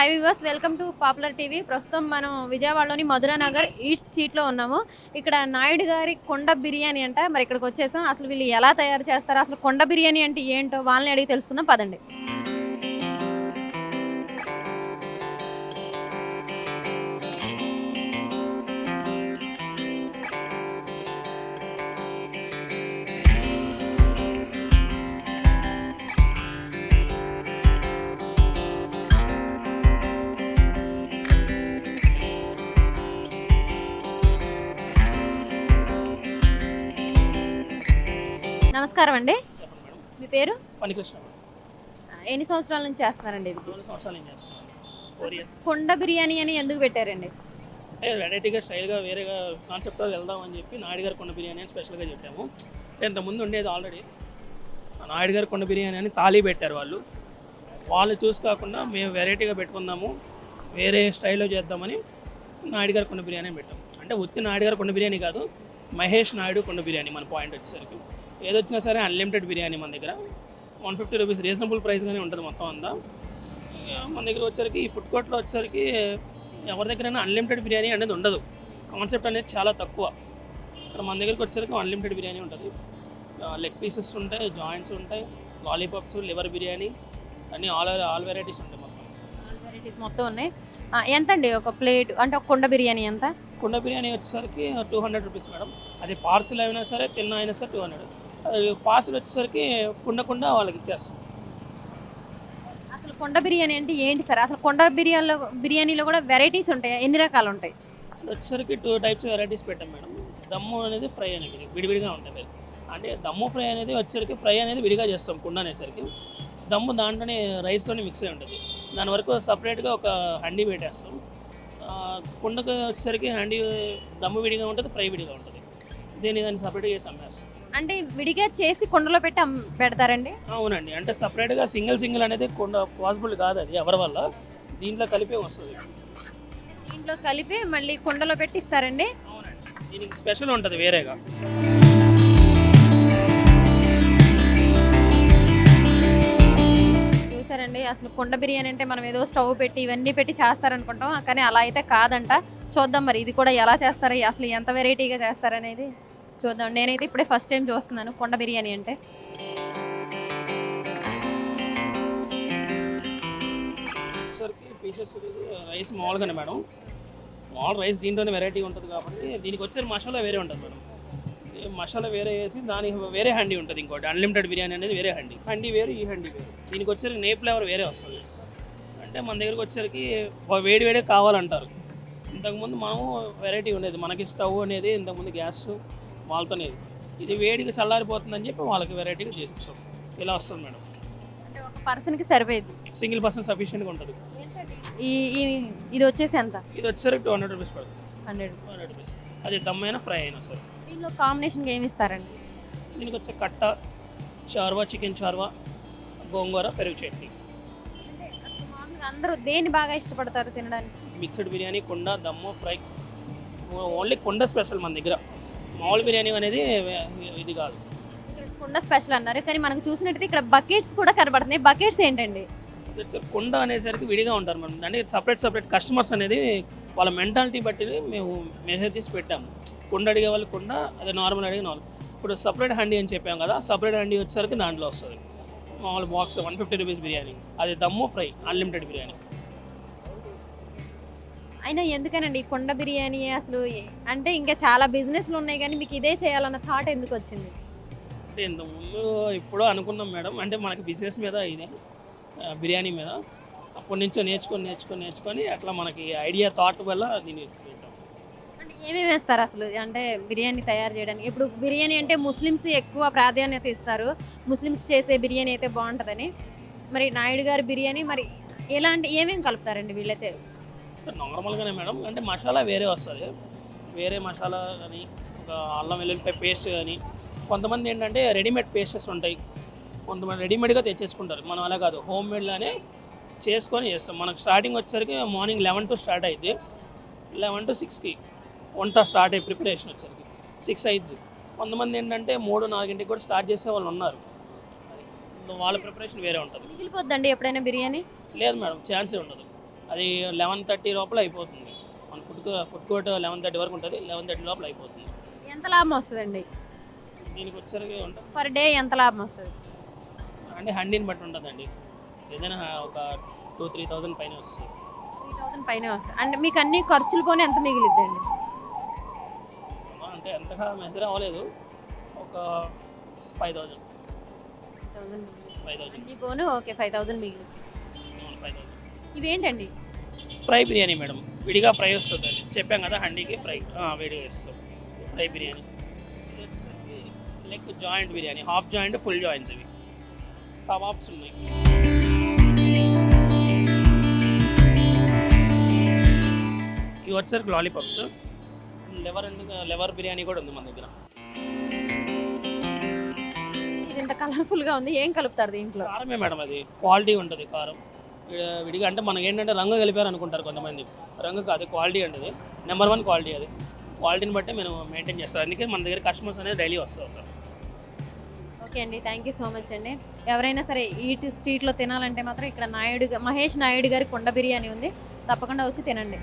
Hi viewers welcome to popular TV ప్రస్తుతం మనం విజయవాడలోని మధురా నగర్ ఈస్ట్ సీట్లో ఉన్నాము. ఇక్కడ నాయుడు గారి కొండ బిర్యానీ అంట. మరి ఇక్కడికి వచ్చేసాం. అసలు వీళ్ళు ఎలా తయారు చేస్తారు? అసలు కొండ బిర్యానీ అంటే ఏంటో వాళ్ళని అడిగి తెలుసుకుందాం. పదండి. నమస్కారం అండి. మీ పేరు? ఎన్ని సంవత్సరాల నుంచి చేస్తున్నారండి కొండ బిర్యానీ అని ఎందుకు పెట్టారండి? అంటే వెరైటీగా స్టైల్గా వేరేగా కాన్సెప్ట్తో వెళ్దామని చెప్పి నాయుడు గారు కొండ బిర్యానీ అని స్పెషల్గా చెప్పాము. ఇంతకుముందు ఉండేది ఆల్రెడీ నాయుడు గారు కొండ బిర్యానీ అని తాళీ పెట్టారు వాళ్ళు. వాళ్ళు చూసి కాకుండా మేము వెరైటీగా పెట్టుకుందాము వేరే స్టైల్లో చేద్దామని నాయుడు గారు కొండ బిర్యానీ పెట్టాము. అంటే ఉత్తి నాయుడు గారు కొండ బిర్యానీ కాదు మహేష్ నాయుడు కొండ బిర్యానీ మన పాయింట్ వచ్చేసరికి. ఏదొచ్చినా సరే అన్లిమిటెడ్ బిర్యానీ మన దగ్గర. వన్ ఫిఫ్టీ రూపీస్ రీజనబుల్ ప్రైస్గానే ఉంటుంది మొత్తం అంతా. మన దగ్గర వచ్చేసరికి ఈ ఫుడ్ కోర్ట్లో వచ్చేసరికి ఎవరి దగ్గరైనా అన్లిమిటెడ్ బిర్యానీ అనేది ఉండదు. కాన్సెప్ట్ అనేది చాలా తక్కువ. ఇక్కడ మన దగ్గరికి వచ్చేసరికి అన్లిమిటెడ్ బిర్యానీ ఉంటుంది. లెగ్ పీసెస్ ఉంటాయి జాయింట్స్ ఉంటాయి లాలీపాప్స్ లివర్ బిర్యానీ అన్నీ ఆల్ ఆల్ వెరైటీస్ ఉంటాయి మొత్తం. వెరైటీస్ మొత్తం ఉన్నాయి. ఎంత అండి ఒక ప్లేట్? అంటే ఒక కొండ బిర్యానీ ఎంత? కుండ బిర్యానీ వచ్చేసరికి టూ హండ్రెడ్ రూపీస్ మేడం. అది పార్సిల్ అయినా సరే తిన్న అయినా సరే టూ హండ్రెడ్ పార్సిల్ వచ్చేసరికి కుండ కుండ వాళ్ళకి ఇచ్చేస్తాం. అసలు కొండ బిర్యానీ అంటే ఏంటి సార్? అసలు కొండ బిర్యానీలో బిర్యానీలో కూడా వెరైటీస్ ఉంటాయి? ఎన్ని రకాలు ఉంటాయి? వచ్చేసరికి టూ టైప్స్ వెరైటీస్ పెట్టాం మేడం. దమ్ము అనేది ఫ్రై అనేది విడివిడిగా ఉంటుంది అంటే దమ్ము ఫ్రై అనేది వచ్చేసరికి ఫ్రై అనేది విడిగా చేస్తాం కుండ అనేసరికి. దమ్ము దాంట్లోనే రైస్తోనే మిక్స్ అయి ఉంటుంది. దాని వరకు సపరేట్గా ఒక హండీ పెట్టేస్తాం. కుండకు వచ్చేసరికి హండీ దమ్ము విడిగా ఉంటుంది ఫ్రై విడిగా ఉంటుంది. దీన్ని దాన్ని సపరేట్గా చేసి అమ్మేస్తాం. అంటే విడిగా చేసి కొండలో పెట్టి అమ్- పెడతారండి? అవునండి. అంటే సపరేట్గా సింగిల్ సింగిల్ అనేది కొండ పాసిబుల్ కాదు అది ఎవరి వల్ల? దీంట్లో కలిపే వస్తుంది. దీంట్లో కలిపి మళ్ళీ కొండలో పెట్టి ఇస్తారండి? అవునండి. దీనికి స్పెషల్ ఉంటుంది వేరేగా. చూసారండి అసలు కొండ బిర్యానీ అంటే మనం ఏదో స్టవ్ పెట్టి ఇవన్నీ పెట్టి చేస్తారనుకుంటాం కానీ అలా అయితే కాదంట. చూద్దాం మరి ఇది కూడా ఎలా చేస్తారు అసలు ఎంత వెరైటీగా చేస్తారనేది? చూద్దాం. నేనైతే ఇప్పుడే ఫస్ట్ టైం చూస్తున్నాను. కొండ బిర్యానీ అంటే. పీసెస్ రైస్ మామూలుగానే మేడం. మామూలు రైస్ దీంట్లోనే వెరైటీ ఉంటుంది కాబట్టి దీనికి వచ్చే మసాలా వేరే ఉంటుంది మేడం. మసాలా వేరే వేసి దానికి వేరే హండీ ఉంటుంది ఇంకోటి. అన్లిమిటెడ్ బిర్యానీ అనేది వేరే హండీ. హండీ వేరు ఈ హండీ వేరు. దీనికి వచ్చేసరికి నే ఫ్లేవర్ వేరే వస్తుంది. అంటే మన దగ్గరకు వచ్చేసరికి వేడి వేడే కావాలంటారు. ఇంతకుముందు మనము వెరైటీ ఉండేది. మనకి స్టవ్ అనేది ఇంతకుముందు గ్యాస్ వాళ్ళతోనే. ఇది వేడిగా చల్లారిపోతుందని చెప్పి వాళ్ళకి వెరైటీగా చేసిస్తాం. ఇలా వస్తుంది మేడం. అంటే ఒక పర్సన్కి సరిపోయేది సింగిల్ పర్సన్ సఫిషియెంట్గా ఉంటుంది. ఈ ఈ ఇది వచ్చేసి ఎంత? ఇది వచ్చేసరికి టూ హండ్రెడ్ రూపీస్ పడుతుంది. హండ్రెడ్. Two hundred rupees. అది దమ్ అయినా ఫ్రై అయినా సరే. దీనిలో కాంబినేషన్కి ఏమి ఇస్తారండి? దీనికి వచ్చే కట్ట చార్వా చికెన్ చార్వా గోంగూర పెరుగు చట్నీ. అంటే అసలు మామూలుగా అందరూ దేన్ని బాగా ఇష్టపడతారు తినడానికి? మిక్స్డ్ బిర్యానీ కుండ దమ్ము ఫ్రై. ఓన్లీ కుండ స్పెషల్ మన దగ్గర. మామూలు బిర్యానీ అనేది ఇది కాదు. ఇక్కడ కుండ స్పెషల్ అన్నారు. కానీ మనకు చూసినట్టయితే ఇక్కడ బకెట్స్ కూడా కనబడుతున్నాయి. బకెట్స్ ఏంటండి? కుండ అనేసరికి విడిగా ఉంటారు మనం. అంటే సపరేట్ సపరేట్ కస్టమర్స్ అనేది వాళ్ళ మెంటాలిటీ బట్టి మేము మెసేజ్ చేసి పెట్టాము. కుండ అడిగే వాళ్ళు కుండ అదే నార్మల్ అడిగే నార్మల్. ఇప్పుడు సపరేట్ హండీ అని చెప్పాం కదా సపరేట్ హండీ వచ్చేసరికి దాంట్లో వస్తుంది. మామూలు box one fifty rupees biryani. అది దమ్ము ఫ్రై అన్లిమిటెడ్ బిర్యానీ. అయినా ఎందుకనండి కొండ బిర్యానీ అసలు అంటే ఇంకా చాలా బిజినెస్లు ఉన్నాయి కానీ మీకు ఇదే చేయాలన్న థాట్ ఎందుకు వచ్చింది? అంటే ఇంతకుముందు ఇప్పుడు అనుకున్నాం మేడం. అంటే మనకి బిజినెస్ మీద ఇది బిర్యానీ మీద. అప్పటి నుంచో నేర్చుకొని నేర్చుకొని నేర్చుకొని అట్లా మనకి ఐడియా థాట్ వల్ల దీన్ని అంటే ఏమేమి వేస్తారు అసలు? అంటే బిర్యానీ తయారు చేయడానికి. ఇప్పుడు బిర్యానీ అంటే ముస్లిమ్స్ ఎక్కువ ప్రాధాన్యత ఇస్తారు. ముస్లిమ్స్ చేసే బిర్యానీ అయితే బాగుంటుందని. మరి నాయుడు గారి బిర్యానీ మరి ఎలాంటి ఏమేమి కలుపుతారండి వీళ్ళైతే? నార్మల్గానే మేడం. అంటే మసాలా వేరే వస్తుంది. వేరే మసాలా కానీ ఒక అల్లం వెల్లుల్లిపాయ పేస్ట్ కానీ కొంతమంది ఏంటంటే రెడీమేడ్ పేస్టెస్ ఉంటాయి. కొంతమంది రెడీమేడ్గా తెచ్చేసుకుంటారు. మనం అలా కాదు. హోమ్ మేడ్లానే చేసుకొని చేస్తాం. మనకు స్టార్టింగ్ వచ్చేసరికి మార్నింగ్ లెవెన్ టు స్టార్ట్ అయింది లెవెన్ టు సిక్స్కి వంట స్టార్ట్ అయ్యి ప్రిపరేషన్ వచ్చేసరికి సిక్స్ అయింది కొంతమంది ఏంటంటే మూడు నాలుగింటికి కూడా స్టార్ట్ చేసే వాళ్ళు ఉన్నారు. వాళ్ళ ప్రిపరేషన్ వేరే ఉంటుంది. మిగిలిపోద్దండి ఎప్పుడైనా బిర్యానీ? లేదు మేడం. ఛాన్సే ఉండదు. అది లెవెన్ థర్టీ లోపల అయిపోతుంది. మన food food court eleven thirty వరకు ఉంటుంది. లెవెన్ థర్టీ లోపల అయిపోతుంది. ఎంత లాభం వస్తుందండి? దీనికి వచ్చేసరికి ఉంటుంది పర్ డే ఎంత లాభం వస్తుంది? అంటే హండీని బట్టి ఉంటుందండి. ఏదైనా ఒక టూ త్రీ థౌజండ్ పైన వస్తుంది. త్రీ థౌసండ్ పైనే వస్తుంది. అంటే మీకు అన్ని ఖర్చులు పోనీ ఎంత మిగిలిద్దండి? అంటే ఎంతగా మెజర్ అవ్వలేదు. ఒక ఫైవ్ థౌజండ్ ఫైవ్ థౌజండ్ అన్ని పోను okay five five thousand ఇవేంటండి? Fry biryani madam. విడిగా ఫ్రై వస్తుంది అది. చెప్పాం కదా హండీకి ఫ్రై. విడిగా ఇస్తాం fry biryani. Leg joint biryani. Half joint full joints ఇవి. కబాబ్స్ ఉన్నాయి. ఇవి వచ్చేసరికి lollipops. Liver and liver biryani కూడా ఉంది మన దగ్గర. ఇది ఇంత కలర్ఫుల్గా ఉంది. ఏం కలుపుతారు దీంట్లో? కారమే మేడం అది. క్వాలిటీ ఉంటుంది కారం. విడిగా అంటే మనకి ఏంటంటే రంగు కలిపారు అనుకుంటారు కొంతమంది. రంగు కాదు క్వాలిటీ ఉంటుంది నెంబర్ వన్ క్వాలిటీ అది. క్వాలిటీని బట్టి మేము మెయింటైన్ చేస్తాం. అందుకే మన దగ్గర కస్టమర్స్ అనేది డైలీ వస్తూ ఉంటారు. ఓకే అండి థ్యాంక్ యూ సో మచ్ అండి. ఎవరైనా సరే ఈ స్ట్రీట్లో తినాలంటే మాత్రం ఇక్కడ నాయుడు మహేష్ నాయుడు గారి కొండ బిర్యానీ ఉంది. తప్పకుండా వచ్చి తినండి.